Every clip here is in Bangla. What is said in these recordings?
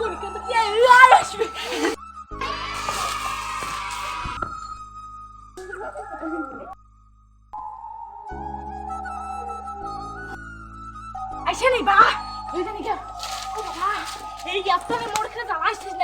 করি কিন্তু কে আর আসবে আইসা নেই বা ওই জানি কে ও বাবা এই আপনার মোড় খেলে জ্বালাইছিস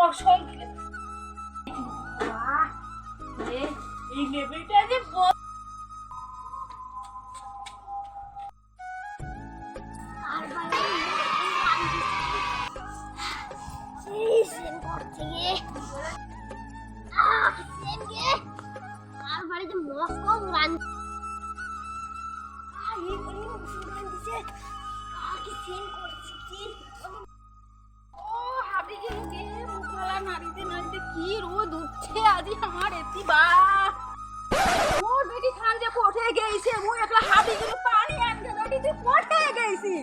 অসংখ্যা বাহ এ এই লেবেলটা যে বাড়িতে মস্কো রান ও হাবি গেল গে মুখলা কি রোদ উঠছে আজি আমার এতি বা মোর বেটি খান যে কোঠে গেইছে মুই একলা হাবি গেল পানি আনতে নদীতে কোঠে গেইছি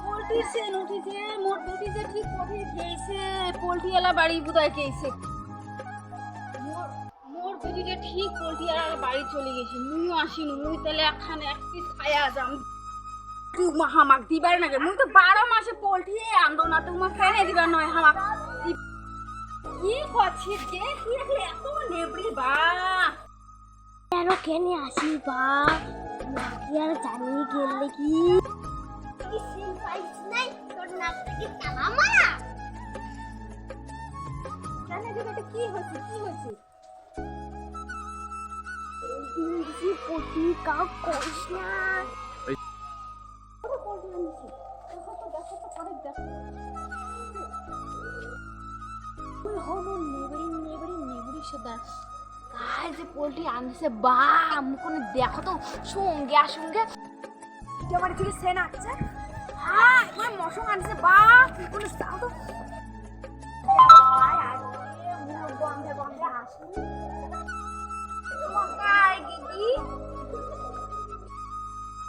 পোল্ট্রি সেন উঠিছে মোর বেটি ঠিক কোঠে গেইছে পোল্ট্রি এলা বাড়ি বুদায় মোর মোর ঠিক পোল্ট্রি এলা বাড়ি চলে গেছে। মুইও আসিনি মুই তাহলে একখানে এক পিস খায়া যাম। তুই হামাক দিবার নাগে মুই তো বারো মাসে পোল্ট্রি আনব না তোমার কেনে দিবার নয় হামাক? কি করছিস গে তুই এখন এত নেবড়ি বা। কেন কেনে আসি বা? নাকি আর জানিয়ে গেলে কি? কি সেন পাইছ নাই তোর নাকটা কি চালা মারা। কেন কি হচ্ছে কি হচ্ছে কাল যে পোল্ট্রি আনছে বা মুখনে দেখো তো সঙ্গে আর সঙ্গে আমার থেকে সেন আসছে হ্যাঁ মশং আনছে বা কি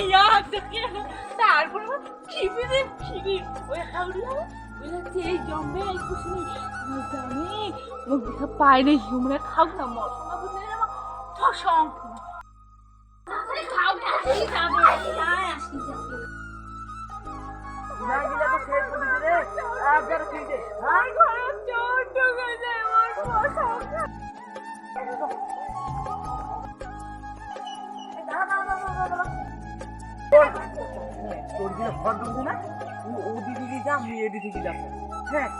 ইয়াক দেখে তারপর খিবি দে খিবি। ওই হাউড়ি হাওয়া ওই সেই জম্বে এই কুসুমি জানি দেখা পাই না হিমড়ে খাও না মশলা বুঝলে না ঠসং তোর দিকে ঘর ঢুকছে না? ও দিদি যা এদি থেকে যাব। হ্যাঁ।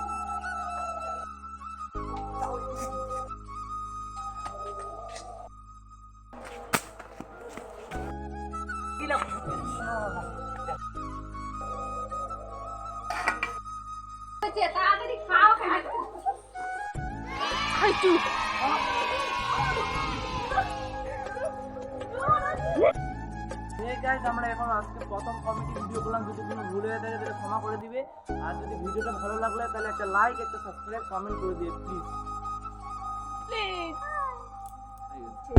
তাড়াতাড়ি খাও খাই খাই চুপ। এই গাইস আমরা এখন আজকে প্রথম কমেডি ভিডিও করলাম যদি কোনো ভুল হয়ে থাকে তাহলে ক্ষমা করে দিবে। আর যদি ভিডিওটা ভালো লাগলে তাহলে একটা লাইক একটা সাবস্ক্রাইব কমেন্ট করে দিবে প্লিজ